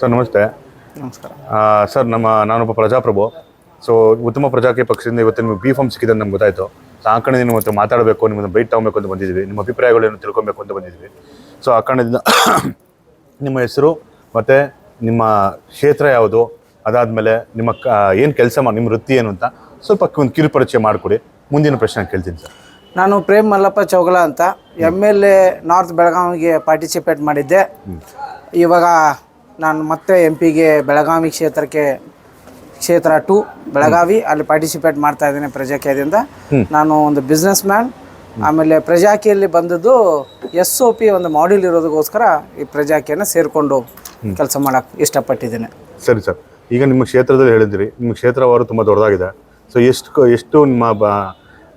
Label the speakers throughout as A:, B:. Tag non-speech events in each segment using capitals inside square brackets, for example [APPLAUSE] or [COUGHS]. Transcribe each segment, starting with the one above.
A: Sir ನಮಸ್ತೆ.
B: ನಮಸ್ಕಾರ.
A: Sir ನಮ್ಮ ನಾನೊಬ್ಬ ಪ್ರಜಾಪ್ರಭು. ಸೊ ಉತ್ತಮ ಪ್ರಜಾಕೀಯ ಪಕ್ಷದಿಂದ ಇವತ್ತು ನಿಮಗೆ ಬಿ ಫಾರ್ಮ್ ಸಿಕ್ಕಿದೆ ನಮ್ಗೆ ಗೊತ್ತಾಯ್ತು. ಸೊ ಆ ನಿಮ್ಮ ಹತ್ರ ಮಾತಾಡಬೇಕು ನಿಮ್ಮನ್ನು ಬೈಟ್ ತಗೊಬೇಕು ಅಂತ ಬಂದಿದ್ವಿ. ನಿಮ್ಮ ಅಭಿಪ್ರಾಯಗಳೇನು ತಿಳ್ಕೊಬೇಕು ಅಂತ ಬಂದಿದ್ವಿ. ಸೊ ಆ ಕಣದಿಂದ [COUGHS] ನಿಮ್ಮ ಹೆಸರು ಮತ್ತು ನಿಮ್ಮ ಕ್ಷೇತ್ರ ಯಾವುದು? ಅದಾದಮೇಲೆ ನಿಮ್ಮ ಕ ಏನು ಕೆಲಸ ಮಾಡಿ ನಿಮ್ಮ ವೃತ್ತಿ ಏನು ಅಂತ ಸ್ವಲ್ಪ ಒಂದು ಕಿರುಪರಿಚಯ ಮಾಡಿಕೊಡಿ. ಮುಂದಿನ ಪ್ರಶ್ನೆ ಕೇಳ್ತೀನಿ ಸರ್.
B: ನಾನು ಪ್ರೇಮ್ ಮಲ್ಲಪ್ಪ ಚೌಗಲ ಅಂತ. ಎಂ ಎಲ್ ಎ ನಾರ್ತ್ ಬೆಳಗಾವಿಗೆ ಪಾರ್ಟಿಸಿಪೇಟ್ ಮಾಡಿದ್ದೆ. ಇವಾಗ ನಾನು ಮತ್ತೆ ಎಂ ಪಿಗೆ ಬೆಳಗಾವಿ ಕ್ಷೇತ್ರಕ್ಕೆ ಕ್ಷೇತ್ರ ಟು ಬೆಳಗಾವಿ ಅಲ್ಲಿ ಪಾರ್ಟಿಸಿಪೇಟ್ ಮಾಡ್ತಾ ಇದ್ದೇನೆ ಪ್ರಜಾಕೀಯದಿಂದ ನಾನು ಒಂದು ಬಿಸ್ನೆಸ್ ಮ್ಯಾನ್ ಆಮೇಲೆ ಪ್ರಜಾಕಿಯಲ್ಲಿ ಬಂದದ್ದು ಎಸ್ ಒ ಪಿ ಒಂದು ಮಾಡ್ಯೂಲ್ ಇರೋದಕ್ಕೋಸ್ಕರ ಈ ಪ್ರಜಾಕಿಯನ್ನು ಸೇರಿಕೊಂಡು ಕೆಲಸ ಮಾಡಕ್ಕೆ ಇಷ್ಟಪಟ್ಟಿದ್ದೀನಿ.
A: ಸರಿ ಸರ್. ಈಗ ನಿಮ್ಮ ಕ್ಷೇತ್ರದಲ್ಲಿ ಹೇಳಿದ್ರಿ ನಿಮ್ಮ ಕ್ಷೇತ್ರವಾರು ತುಂಬ ದೊಡ್ಡದಾಗಿದೆ. ಸೊ ಎಷ್ಟು ಎಷ್ಟು ನಿಮ್ಮ ಬ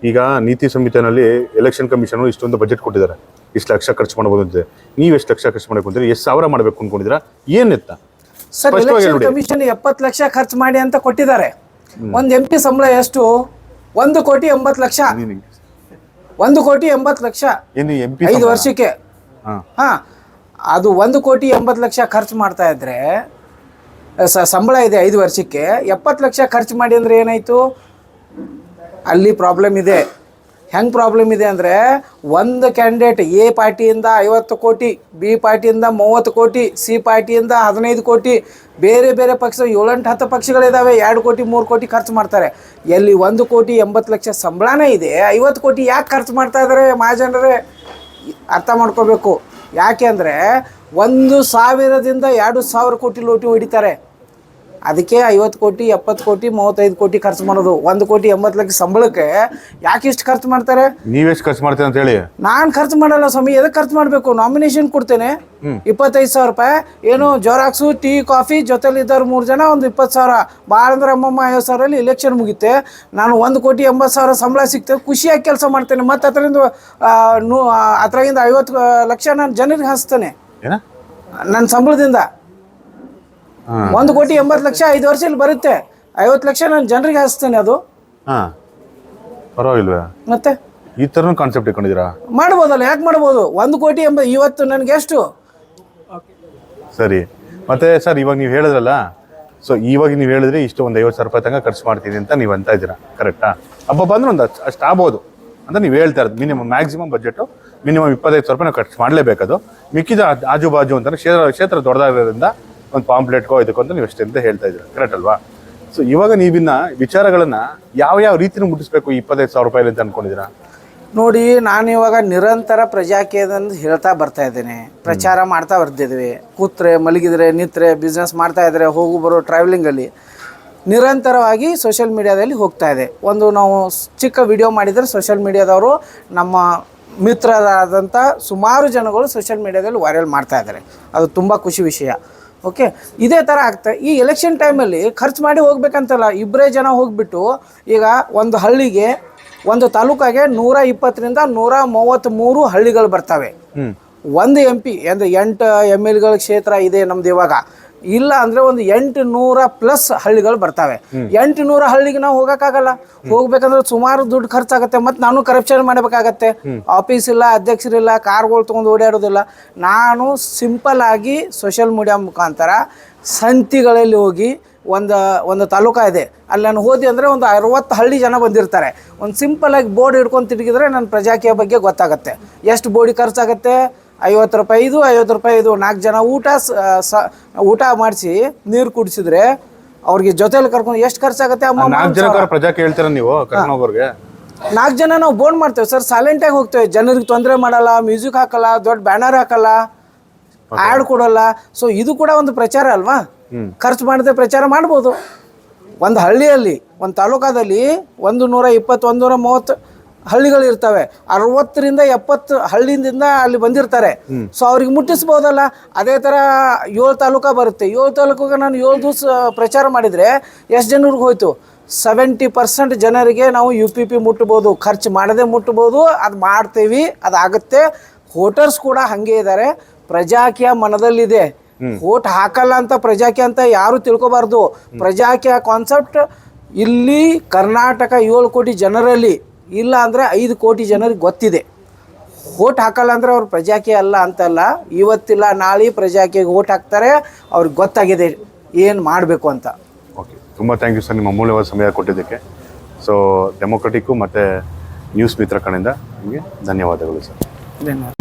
A: ಈಗ ನೀತಿ ಸಂಹಿತೆಯಲ್ಲಿ ಎಲೆಕ್ಷನ್ ಕಮಿಷನ್ ಇಷ್ಟೊಂದು ಬಜೆಟ್ ಕೊಟ್ಟಿದ್ದಾರೆ. ಇಷ್ಟು ಲಕ್ಷ ಖರ್ಚು ಮಾಡಬಹುದು ಅಂತ ನೀವು ಎಷ್ಟು ಲಕ್ಷ ಖರ್ಚು ಮಾಡಬೇಕು ಅಂತೀರಿ ಎಷ್ಟು ಸಾವಿರ ಮಾಡಬೇಕು ಅನ್ಕೊಂಡಿದ್ದೀರಾ? ಏನಿತ್ತ
B: ಸರ್ ಎಲೆಕ್ಷನ್ ಕಮಿಷನ್ ಎಪ್ಪತ್ತು ಲಕ್ಷ ಖರ್ಚು ಮಾಡಿ ಅಂತ ಕೊಟ್ಟಿದ್ದಾರೆ. ಒಂದು ಎಂ ಪಿ ಸಂಬಳ ಎಷ್ಟು? ಒಂದು ಕೋಟಿ ಎಂಬತ್ತು ಲಕ್ಷ. ಒಂದು ಕೋಟಿ ಎಂಬತ್ತು ಲಕ್ಷ.
A: ಏನು ಎಂ ಪಿ
B: ಐದು ವರ್ಷಕ್ಕೆ.
A: ಹಾ.
B: ಅದು ಒಂದು ಕೋಟಿ ಎಂಬತ್ತು ಲಕ್ಷ ಖರ್ಚು ಮಾಡ್ತಾ ಇದ್ರೆ ಸಂಬಳ ಇದೆ ಐದು ವರ್ಷಕ್ಕೆ. ಎಪ್ಪತ್ತು ಲಕ್ಷ ಖರ್ಚು ಮಾಡಿ ಅಂದ್ರೆ ಏನಾಯ್ತು? ಅಲ್ಲಿ ಪ್ರಾಬ್ಲಮ್ ಇದೆ. ಹೆಂಗೆ ಪ್ರಾಬ್ಲಮ್ ಇದೆ ಅಂದರೆ ಒಂದು ಕ್ಯಾಂಡಿಡೇಟ್ ಎ ಪಾರ್ಟಿಯಿಂದ ಐವತ್ತು ಕೋಟಿ ಬಿ ಪಾರ್ಟಿಯಿಂದ ಮೂವತ್ತು ಕೋಟಿ ಸಿ ಪಾರ್ಟಿಯಿಂದ ಹದಿನೈದು ಕೋಟಿ, ಬೇರೆ ಬೇರೆ ಪಕ್ಷ ಏಳೆಂಟು, ಹತ್ತು ಪಕ್ಷಗಳಿದ್ದಾವೆ ಎರಡು ಕೋಟಿ, ಮೂರು ಕೋಟಿ ಖರ್ಚು ಮಾಡ್ತಾರೆ. ಎಲ್ಲಿ ಒಂದು ಕೋಟಿ ಎಂಬತ್ತು ಲಕ್ಷ ಸಂಬಳನೇ ಇದೆ, ಐವತ್ತು ಕೋಟಿ ಯಾಕೆ ಖರ್ಚು ಮಾಡ್ತಾ ಇದ್ದಾರೆ ಮಹಾಜನರೇ ಅರ್ಥ ಮಾಡ್ಕೋಬೇಕು. ಯಾಕೆ ಅಂದರೆ ಒಂದು ಸಾವಿರದಿಂದ ಎರಡು ಸಾವಿರ ಕೋಟಿ ಲೋಟಿ ಹೊಡಿತಾರೆ. ಅದಕ್ಕೆ ಐವತ್ತು ಕೋಟಿ ಎಪ್ಪತ್ತು ಕೋಟಿ ಮೂವತ್ತೈದು ಕೋಟಿ ಖರ್ಚು ಮಾಡೋದು. ಒಂದು ಕೋಟಿ ಎಂಬತ್ತು ಲಕ್ಷ ಸಂಬಳಕ್ಕೆ ಯಾಕೆ ಇಷ್ಟು ಖರ್ಚು ಮಾಡ್ತಾರೆ?
A: ನೀವೆಷ್ಟು ಖರ್ಚು ಮಾಡ್ತೀರಿ ಅಂತ ಹೇಳಿ.
B: ನಾನು ಖರ್ಚು ಮಾಡಲ್ಲ ಸ್ವಾಮಿ ಎದಕ್ಕೆ ಖರ್ಚು ಮಾಡಬೇಕು? ನಾಮಿನೇಷನ್ ಕೊಡ್ತೇನೆ. ಇಪ್ಪತ್ತೈದು ಸಾವಿರ ರೂಪಾಯಿ. ಏನು ಜೋರಾಕ್ಸು ಟೀ ಕಾಫಿ ಜೊತೆಲಿ ಇದ್ದವ್ರು ಮೂರು ಜನ ಒಂದು ಇಪ್ಪತ್ತು ಸಾವಿರ. ಭಾಳ ಅಂದ್ರೆ ಅಮ್ಮಮ್ಮ ಐವತ್ತು ಸಾವಿರಲ್ಲಿ ಇಲೆಕ್ಷನ್ ಮುಗಿತೆ ನಾನು ಒಂದು ಕೋಟಿ ಎಂಬತ್ತು ಸಾವಿರ ಸಂಬಳ ಸಿಗ್ತದೆ. ಖುಷಿಯಾಗಿ ಕೆಲಸ ಮಾಡ್ತೇನೆ. ಮತ್ತು ಅದರಿಂದ ನೂ ಅದರಾಗಿಂದ ಐವತ್ತು ಲಕ್ಷ ನಾನು ಜನರಿಗೆ ಹಾಸ್ತೇನೆ
A: ಏನ?
B: ನನ್ನ ಸಂಬಳದಿಂದ. ಒಂದು ಕೋಟಿ ಎಂಬತ್ತು ಲಕ್ಷ ಐದು ವರ್ಷದಲ್ಲಿ ಬರುತ್ತೆ. ಐವತ್ತು ಲಕ್ಷ ನಾನು ಜನರಿಗೆ ಹಾಸ್ತೇನೆ ಅದು.
A: ಹಾಂ. ಪರವಾಗಿಲ್ವೇ?
B: ಮತ್ತೆ?
A: ಈ ಥರನೂ ಕಾನ್ಸೆಪ್ಟ್ ಇಟ್ಕೊಂಡಿದ್ದೀರಾ?
B: ಮಾಡ್ಬೋದಲ್ಲ ಯಾಕೆ ಮಾಡ್ಬೋದು? ಒಂದು ಕೋಟಿ ಎಂಬ ಇವತ್ತು ನನಗೆ ಎಷ್ಟು?
A: ಸರಿ. ಮತ್ತೆ ಸರ್ ಇವಾಗ ನೀವು ಹೇಳಿದ್ರಲ್ಲ ಸೊ ಇವಾಗ ನೀವು ಹೇಳಿದ್ರಿ ಇಷ್ಟು ಒಂದು ಐವತ್ತು ಸಾವಿರ ರೂಪಾಯಿ ತನಕ ಖರ್ಚು ಮಾಡ್ತೀನಿ ಅಂತ ನೀವು ಅಂತ ಇದ್ದೀರಾ? ಕರೆಕ್ಟಾ ಹಬ್ಬ ಬಂದ್ರೆ ಒಂದು ಅಷ್ಟು ಅಷ್ಟು ಆಗ್ಬೋದು ಅಂತ ನೀವು ಹೇಳ್ತಾ ಇರೋದು. ಮಿನಿಮಮ್ ಮ್ಯಾಕ್ಸಿಮಮ್ ಬಜೆಟ್ ಮಿನಿಮಮ್ ಇಪ್ಪತ್ತೈದು ಸಾವಿರ ರೂಪಾಯಿ ನಾವು ಖರ್ಚು ಮಾಡಲೇಬೇಕದು. ಮಿಕ್ಕಿದ ಆಜ್- ಬಾಜು ಅಂತಂದ್ರೆ ಕ್ಷೇತ್ರ ಕ್ಷೇತ್ರ ದೊಡ್ಡದಾಗಿರೋದ್ರಿಂದ ಒಂದು ಪಾಂಪ್ಲೆಟ್ಗೋ ಇದಕ್ಕೋ ಅಂತ ನೀವು ಅಷ್ಟೇ ಅಂತ ಹೇಳ್ತಾ ಇದ್ದೀರಾ. ಕರೆಕ್ಟ್ ಅಲ್ವಾ? ಸೊ ಇವಾಗ ನೀವಿನ್ನ ವಿಚಾರಗಳನ್ನು ಯಾವ ಯಾವ ರೀತಿನ ಮುಟ್ಟಿಸ್ಬೇಕು ಇಪ್ಪತ್ತೈದು ಸಾವಿರ ರೂಪಾಯಿ ಅಂತ ಅನ್ಕೊಂಡಿದ್ದೀರಾ?
B: ನೋಡಿ, ನಾನು ಇವಾಗ ನಿರಂತರ ಪ್ರಜಾಕೀಯದಿಂದ ಹೇಳ್ತಾ ಬರ್ತಾ ಇದ್ದೇನೆ. ಪ್ರಚಾರ ಮಾಡ್ತಾ ಬರ್ತಿದ್ವಿ. ಕೂತ್ರೆ, ಮಲಗಿದ್ರೆ, ನಿತ್ರೆ ಬಿಸ್ನೆಸ್ ಮಾಡ್ತಾ ಇದ್ರೆ, ಹೋಗು, ಬರೋ ಟ್ರಾವೆಲಿಂಗಲ್ಲಿ ನಿರಂತರವಾಗಿ ಸೋಷಿಯಲ್ ಮೀಡಿಯಾದಲ್ಲಿ ಹೋಗ್ತಾ ಇದೆ. ಒಂದು ನಾವು ಚಿಕ್ಕ ವಿಡಿಯೋ ಮಾಡಿದರೆ ಸೋಷಿಯಲ್ ಮೀಡಿಯಾದವರು ನಮ್ಮ ಮಿತ್ರರಾದಂಥ ಸುಮಾರು ಜನಗಳು ಸೋಷಿಯಲ್ ಮೀಡಿಯಾದಲ್ಲಿ ವೈರಲ್ ಮಾಡ್ತಾ ಇದ್ದಾರೆ. ಅದು ತುಂಬ ಖುಷಿ ವಿಷಯ. ಓಕೆ ಇದೇ ಥರ ಆಗ್ತಾ ಈ ಎಲೆಕ್ಷನ್ ಟೈಮಲ್ಲಿ ಖರ್ಚು ಮಾಡಿ ಹೋಗ್ಬೇಕಂತಲ್ಲ ಇಬ್ಬರೇ ಜನ ಹೋಗ್ಬಿಟ್ಟು ಈಗ ಒಂದು ಹಳ್ಳಿಗೆ ಒಂದು ತಾಲೂಕಾಗೆ ನೂರ ಇಪ್ಪತ್ತರಿಂದ ನೂರ ಮೂವತ್ತ್ಮೂರು ಹಳ್ಳಿಗಳು ಬರ್ತವೆ. ಒಂದು ಎಂ ಪಿ ಅಂದರೆ ಎಂಟು ಎಂ ಎಲ್ಗಳ ಕ್ಷೇತ್ರ ಇದೆ ನಮ್ದು ಇವಾಗ. ಇಲ್ಲ ಅಂದ್ರೆ ಒಂದು ಎಂಟು ನೂರ ಪ್ಲಸ್ ಹಳ್ಳಿಗಳು ಬರ್ತವೆ. ಎಂಟು ನೂರ ಹಳ್ಳಿಗೆ ನಾವು ಹೋಗಕ್ಕಾಗಲ್ಲ. ಹೋಗ್ಬೇಕಂದ್ರೆ ಸುಮಾರು ದುಡ್ಡು ಖರ್ಚಾಗುತ್ತೆ. ಮತ್ತೆ ನಾನು ಕರಪ್ಷನ್ ಮಾಡಬೇಕಾಗತ್ತೆ. ಆಫೀಸ್ ಇಲ್ಲ ಅಧ್ಯಕ್ಷರಿಲ್ಲ ಕಾರ್ಗಳು ತೊಗೊಂಡು ಓಡಾಡೋದಿಲ್ಲ. ನಾನು ಸಿಂಪಲ್ ಆಗಿ ಸೋಷಿಯಲ್ ಮೀಡಿಯಾ ಮುಖಾಂತರ ಸಂತಿಗಳಲ್ಲಿ ಹೋಗಿ ಒಂದು ಒಂದು ತಾಲೂಕಾ ಇದೆ. ಅಲ್ಲಿ ನಾನು ಹೋದಿ ಅಂದರೆ ಒಂದು ಅರವತ್ತು ಹಳ್ಳಿ ಜನ ಬಂದಿರ್ತಾರೆ. ಒಂದು ಸಿಂಪಲ್ ಆಗಿ ಬೋರ್ಡ್ ಹಿಡ್ಕೊಂಡು ತಿರುಗಿದ್ರೆ ನನ್ನ ಪ್ರಜಾಕೀಯ ಬಗ್ಗೆ ಗೊತ್ತಾಗುತ್ತೆ. ಎಷ್ಟು ಬೋಡಿ ಖರ್ಚಾಗುತ್ತೆ? ಐವತ್ತು ರೂಪಾಯಿ ಇದು ಐವತ್ತು ರೂಪಾಯಿ ಇದು. ನಾಲ್ಕು ಜನ ಊಟ ಸ ಊಟ ಮಾಡಿಸಿ ನೀರು ಕುಡಿಸಿದ್ರೆ ಅವ್ರಿಗೆ ಜೊತೆಲಿ ಕರ್ಕೊಂಡು ಎಷ್ಟು ಖರ್ಚಾಗುತ್ತೆ ಅಮ್ಮ
A: ನಾಲ್ಕು ಜನಕ್ಕಾರ ಪ್ರಜಾಕ್ಕೆ ಹೇಳ್ತೀರಾ ನೀವು
B: ನಾಲ್ಕು ಜನ ನಾವು ಬೋನ್ ಮಾಡ್ತೇವೆ ಸರ್ ಸೈಲೆಂಟಾಗಿ ಹೋಗ್ತೇವೆ. ಜನರಿಗೆ ತೊಂದರೆ ಮಾಡಲ್ಲ ಮ್ಯೂಸಿಕ್ ಹಾಕಲ್ಲ ದೊಡ್ಡ ಬ್ಯಾನರ್ ಹಾಕಲ್ಲ ಆ್ಯಡ್ ಕೊಡಲ್ಲ. ಸೊ ಇದು ಕೂಡ ಒಂದು ಪ್ರಚಾರ ಅಲ್ವಾ? ಖರ್ಚು ಮಾಡದೆ ಪ್ರಚಾರ ಮಾಡ್ಬೋದು. ಒಂದು ಹಳ್ಳಿಯಲ್ಲಿ ಒಂದು ತಾಲೂಕಾದಲ್ಲಿ ಒಂದು ನೂರ ಇಪ್ಪತ್ತು ಒಂದು ನೂರ ಮೂವತ್ತು ಹಳ್ಳಿಗಳು ಇರ್ತವೆ. ಅರವತ್ತರಿಂದ ಎಪ್ಪತ್ತು ಹಳ್ಳಿಯಿಂದ ಅಲ್ಲಿ ಬಂದಿರ್ತಾರೆ. ಸೊ ಅವ್ರಿಗೆ ಮುಟ್ಟಿಸ್ಬೋದಲ್ಲ? ಅದೇ ಥರ ಏಳು ತಾಲೂಕಾ ಬರುತ್ತೆ. ಏಳು ತಾಲೂಕಿಗೆ ನಾನು ಏಳು ದಿವಸ ಪ್ರಚಾರ ಮಾಡಿದರೆ ಎಷ್ಟು ಜನರಿಗೆ ಹೋಯ್ತು? ಸೆವೆಂಟಿ ಪರ್ಸೆಂಟ್ ಜನರಿಗೆ ನಾವು ಯು ಪಿ ಪಿ ಮುಟ್ಬೋದು. ಖರ್ಚು ಮಾಡದೆ ಮುಟ್ಬೋದು. ಅದು ಮಾಡ್ತೀವಿ. ಅದಾಗುತ್ತೆ ಹೋಟರ್ಸ್ ಕೂಡ ಹಾಗೆ ಇದ್ದಾರೆ ಪ್ರಜಾಕೀಯ ಮನದಲ್ಲಿದೆ. ಓಟ್ ಹಾಕಲ್ಲ ಅಂತ ಪ್ರಜಾಕೀಯ ಅಂತ ಯಾರು ತಿಳ್ಕೊಬಾರ್ದು. ಪ್ರಜಾಕೀಯ ಕಾನ್ಸೆಪ್ಟ್ ಇಲ್ಲಿ ಕರ್ನಾಟಕ ಏಳು ಕೋಟಿ ಜನರಲ್ಲಿ ಇಲ್ಲ ಅಂದರೆ ಐದು ಕೋಟಿ ಜನರಿಗೆ ಗೊತ್ತಿದೆ. ಓಟ್ ಹಾಕಲ್ಲ ಅಂದ್ರೆ ಅವ್ರು ಪ್ರಜಾಕೆ ಅಲ್ಲ ಅಂತಲ್ಲ ಇವತ್ತಿಲ್ಲ ನಾಳೆ ಪ್ರಜಾಕಿಗೆ ಓಟ್ ಹಾಕ್ತಾರೆ ಅವ್ರಿಗೆ ಗೊತ್ತಾಗಿದೆ ಏನು ಮಾಡಬೇಕು ಅಂತ.
A: ಓಕೆ ತುಂಬ ಥ್ಯಾಂಕ್ ಯು ಸರ್ ನಿಮ್ಮ ಅಮೂಲ್ಯವಾದ ಸಮಯ ಕೊಟ್ಟಿದ್ದಕ್ಕೆ. ಸೊ ಡೆಮೊಕ್ರೆಟಿಕ್ಕು ಮತ್ತು ನ್ಯೂಸ್ ಮಿತ್ರ ಕಡೆಯಿಂದ ನಿಮಗೆ ಧನ್ಯವಾದಗಳು ಸರ್
B: ಧನ್ಯವಾದ.